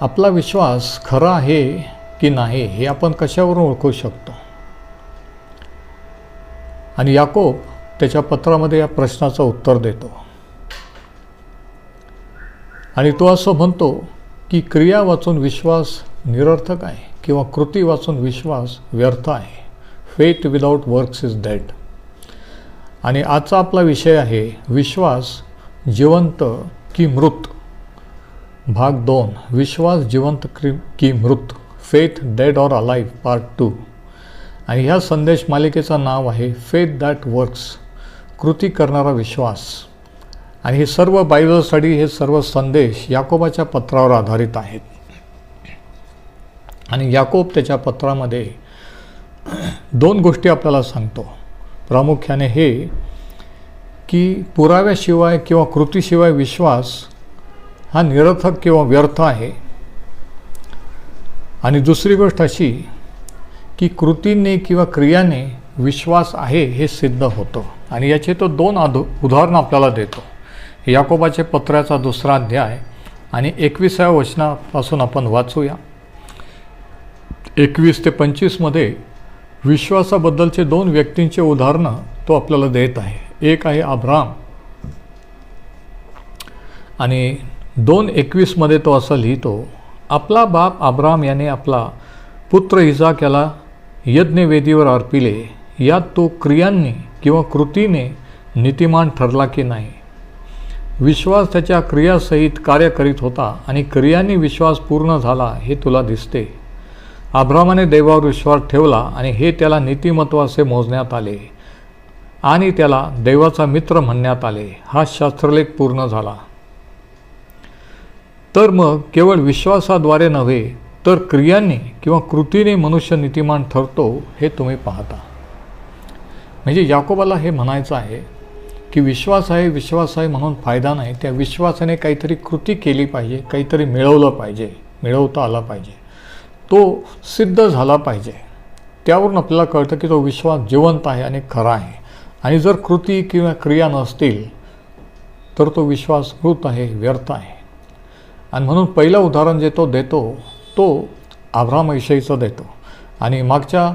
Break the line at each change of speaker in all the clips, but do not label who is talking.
आपला विश्वास खरा आहे की नाही हे आपण कशावरून ओळखू शकतो? आणि याकोब त्याच्या पत्रामध्ये या प्रश्नाचं उत्तर देतो. आणि तो असं म्हणतो की क्रिया वाचून विश्वास निरर्थक आहे किंवा कृती वाचून विश्वास व्यर्थ आहे. Faith without works is dead आणि आजचा आपला विषय आहे विश्वास जिवंत की मृत. भाग दोन विश्वास जिवंत क्रि की मृत? Faith dead or alive part two आणि ह्या संदेश मालिकेचं नाव आहे फेथ दॅट वर्क्स कृती करणारा विश्वास. आणि हे सर्व बायबल स्टडी हे सर्व संदेश याकोबाच्या पत्रावर आधारित आहेत. आणि याकोब त्याच्या पत्रामध्ये दोन गोष्टी आपल्याला सांगतो. प्रामुख्याने हे की पुराव्याशिवाय किंवा कृतीशिवाय विश्वास हा निरर्थक किंवा व्यर्थ आहे. आणि दुसरी गोष्ट अशी की कृतीने किंवा क्रियाने विश्वास आहे हे सिद्ध होतं. आणि याचे तो दोन आध उदाहरणं आपल्याला देतो. याकोबाचे पत्राचा दुसरा अध्याय आणि एकविसाव्या वचनापासून आपण वाचूया. एकवीस ते पंचवीसमध्ये विश्वासाबद्दलचे दोन व्यक्तींचे उदाहरणं तो आपल्याला देत आहे. एक आहे अब्राम आणि दोन एकवीसमध्ये तो असं लिहितो आपला बाप आब्राम याने आपला पुत्र इजाक याला यज्ञवेदीवर अर्पिले. यात तो क्रियांनी किंवा कृतीने नीतिमान ठरला की नाही. विश्वास त्याच्या क्रियासहित कार्य करीत होता आणि क्रियांनी विश्वास पूर्ण झाला हे तुला दिसते. आभ्रामाने देवावर विश्वास ठेवला आणि हे त्याला नीतिमत्वाचे मोजण्यात आले आणि त्याला देवाचा मित्र म्हणण्यात आले. हा शास्त्रलेख पूर्ण झाला. तर मग केवळ विश्वासाद्वारे नव्हे तर क्रियांनी किंवा कृतीने मनुष्य नीतिमान ठरतो हे तुम्ही पाहता. म्हणजे याकोबाला हे म्हणायचं आहे की विश्वास आहे विश्वास आहे म्हणून फायदा नाही त्या विश्वासाने काहीतरी कृती केली पाहिजे काहीतरी मिळवलं पाहिजे मिळवता आला पाहिजे. तो सिद्ध झाला पाहिजे. त्यावरून आपल्याला कळतं की तो विश्वास जिवंत आहे आणि खरा आहे. आणि जर कृती किंवा क्रिया नसतील तर तो विश्वास मृत आहे व्यर्थ आहे. आणि म्हणून पहिलं उदाहरण जे तो देतो तो आभ्रामविषयीचं देतो. आणि मागच्या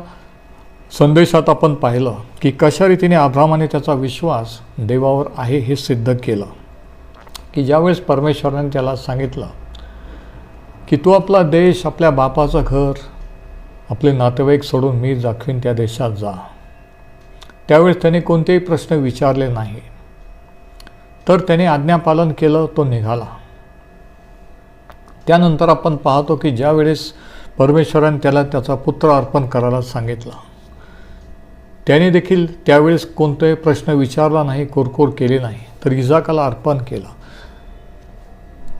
संदेशात आपण पाहिलं की कशा रीतीने आभ्रामाने त्याचा विश्वास देवावर आहे हे सिद्ध केलं. की ज्यावेळेस परमेश्वराने त्याला सांगितलं की तू आपला देश आपल्या बापाचं घर आपले नातेवाईक सोडून मी दाखवीन त्या देशात जा. त्यावेळेस त्याने कोणतेही प्रश्न विचारले नाही. तर त्याने आज्ञापालन केलं तो निघाला. त्यानंतर आपण पाहतो की ज्या वेळेस परमेश्वराने त्याला त्याचा पुत्र अर्पण करायला सांगितलं त्याने देखील त्यावेळेस कोणताही प्रश्न विचारला नाही कोरकोर केले नाही तर इजाकाला अर्पण केलं.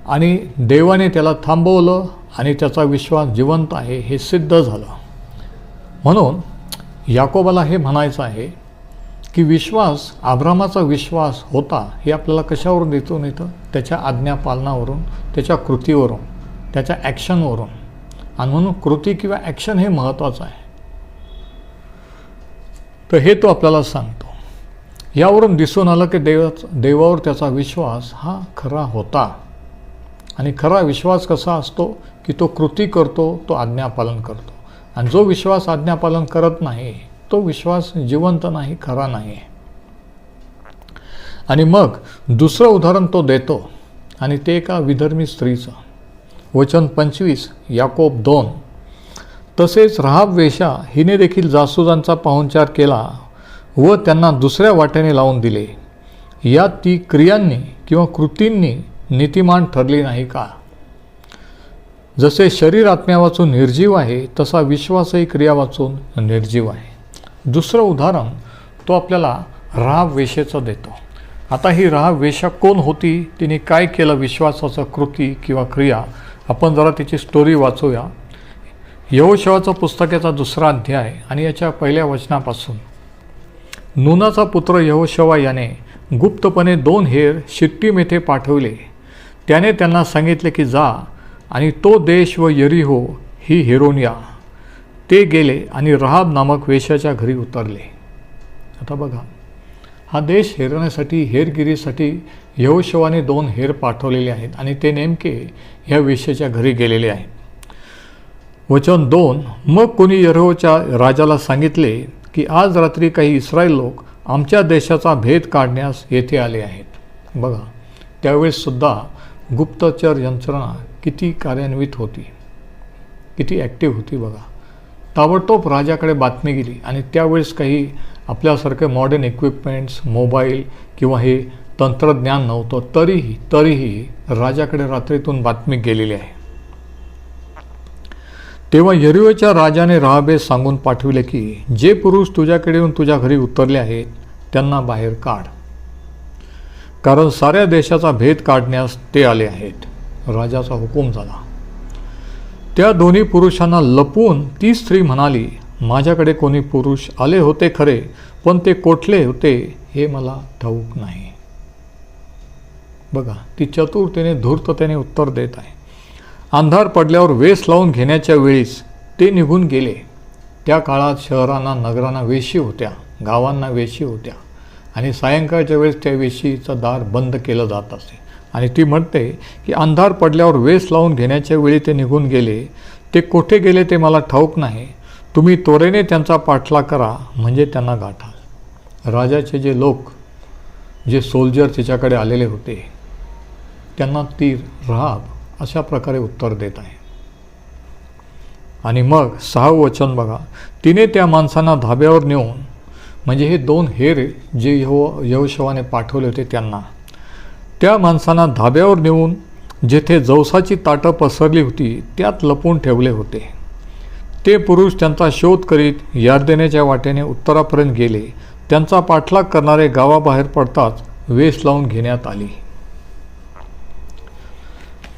आणि देवाने त्याला थांबवलं आणि त्याचा विश्वास जिवंत आहे हे सिद्ध झालं. म्हणून याकोबाला हे म्हणायचं आहे की विश्वास आभ्रामाचा विश्वास होता हे आपल्याला कशावरून दिसून येतं त्याच्या आज्ञापालनावरून त्याच्या कृतीवरून. त्याच्या ॲक्शनवरून. आणि म्हणून कृती किंवा ॲक्शन हे महत्त्वाचं आहे. तर हे तो आपल्याला सांगतो. यावरून दिसून आलं की देवा देवावर त्याचा विश्वास हा खरा होता. आणि खरा विश्वास कसा असतो? की तो कृती करतो तो आज्ञापालन करतो. आणि जो विश्वास आज्ञापालन करत नाही तो विश्वास जिवंत नाही खरा नाही. आणि मग दुसरं उदाहरण तो देतो. आणि ते एका विधर्मी स्त्रीचं. वचन पंचवीस याकोब दोन. तसेच राहाब वेशा हिने देखील जासुदांचा पाहुणचार केला व त्यांना दुसऱ्या वाट्याने लावून दिले. यात ती क्रियांनी किंवा कृतींनी नीतिमान ठरली नाही का? जसे शरीर आत्म्या वाचून निर्जीव आहे तसा विश्वासही क्रिया वाचून निर्जीव आहे. दुसरं उदाहरण तो आपल्याला राहाब वेशेचं देतो. आता ही राहाब वेशा कोण होती? तिने काय केलं विश्वासाचं कृती किंवा क्रिया? आपण जरा तिची स्टोरी वाचूया. यहोशवाचं पुस्तकाचा दुसरा अध्याय आणि याच्या पहिल्या वचनापासून. नूनाचा पुत्र यहोशवा याने गुप्तपणे दोन हेर शिट्टीम येथे पाठवले. त्याने त्यांना सांगितले की जा आणि तो देश व यरिहो ही हेरोनिया. ते गेले आणि रहाब नामक वेशाच्या घरी उतरले. आता बघा. हा देश हेरण्यासाठी हेरगिरीसाठी यहोशवाने दोन हेर पाठवलेले आहेत आणि ते नेमके ह्या वेश्येच्या घरी गेलेले आहेत. वचन दोन मग कोणी यरोच्या राजाला सांगितले की आज रात्री काही इस्रायल लोक आमच्या देशाचा भेद काढण्यास येथे आले आहेत. बघा त्यावेळेससुद्धा गुप्तचर यंत्रणा किती कार्यान्वित होती. किती ॲक्टिव्ह होती बघा. ताबडतोब राजाकडे बातमी गेली आणि त्यावेळेस काही आपल्यासारखे मॉडर्न इक्विपमेंट्स मोबाईल किंवा हे तंत्रज्ञान नव्हतं तरीही तरीही राजाकडे रात्रीतून बातमी गेलेली आहे. तेव्हा यरिओच्या राजाने राहाबेस सांगून पाठविले की जे पुरुष तुझ्याकडे येऊन तुझ्या घरी उतरले आहेत त्यांना बाहेर काढ. कारण साऱ्या देशाचा भेद काढण्यास ते आले आहेत. राजाचा हुकूम झाला. त्या दोन्ही पुरुषांना लपवून ती स्त्री म्हणाली माझ्याकडे कोणी पुरुष आले होते खरे पण ते कोठले होते हे मला ठाऊक नाही. बघा ती चतुरतेने धूर्ततेने उत्तर देत आहे. अंधार पडल्यावर वेस लावून घेण्याच्या वेळीस ते निघून गेले. त्या काळात शहरांना नगरांना वेशी होत्या गावांना वेशी होत्या. आणि सायंकाळच्या वेळेस त्या वेशीचं दार बंद केलं जात असे. आणि ती म्हणते की अंधार पडल्यावर वेस लावून घेण्याच्या वेळी ते निघून गेले. ते कोठे गेले ते मला ठाऊक नाही. तुम्ही त्वरेने त्यांचा पाठलाग करा म्हणजे त्यांना गाठाल राजाचे जे लोक जे सोल्जर तिच्याकडे आलेले होते त्यांना ती राहाब अशा प्रकारे उत्तर देत आहे. आणि मग सहावं वचन बघा. तिने त्या माणसांना धाब्यावर नेऊन म्हणजे हे दोन हेर जे यहो यहोशवाने पाठवले होते त्यांना त्या माणसांना धाब्यावर नेऊन जेथे जवसाची ताटं पसरली होती त्यात लपून ठेवले होते. ते पुरुष त्यांचा शोध करीत यार्देनेच्या वाटेने उत्तरापर्यंत गेले. त्यांचा पाठलाग करणारे गावाबाहेर पडताच वेस लावून घेण्यात आली.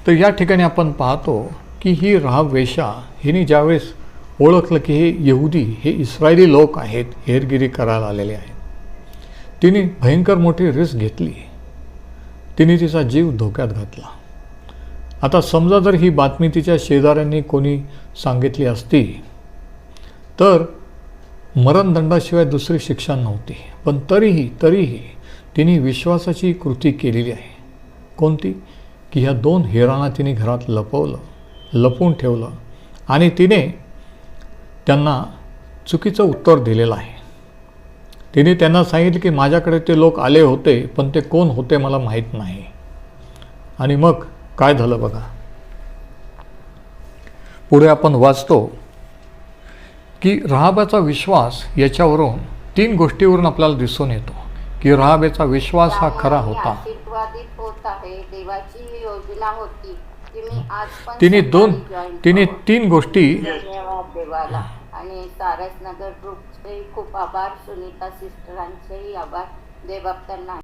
तर या ठिकाणी आपण पाहतो की ही राहाब वेशा हिने ज्यावेळेस ओळखलं की हे यहुदी हे इस्रायली लोक आहेत हेरगिरी करायला आलेले आहेत. तिने भयंकर मोठी रिस्क घेतली. तिने तिचा जीव धोक्यात घातला. आता समजा जर ही बातमी तिच्या शेजाऱ्यांनी कोणी सांगितली असती तर मरणदंडाशिवाय दुसरी शिक्षा नव्हती. पण तरीही तरीही तिने विश्वासाची कृती केलेली आहे. कोणती? की ह्या दोन हिराणा तिने घरात लपवलं लपवून ठेवलं आणि तिने त्यांना चुकीचं उत्तर दिलेलं आहे. तिने त्यांना सांगितलं की माझ्याकडे ते लोक आले होते पण ते कोण होते मला माहीत नाही. आणि मग काय झालं बघा? पुढे आपण वाचतो की रहाबाचा विश्वास याच्यावरून तीन गोष्टीवरून आपल्याला दिसून येतो की रहाबेचा विश्वास हा खरा होता. तिने दोन तिने. तीन गोष्टी
आणि सारस नगर ग्रुपचेही खूप आभार सुनीता सिस्टरांचेही आभार. देवभक्तांना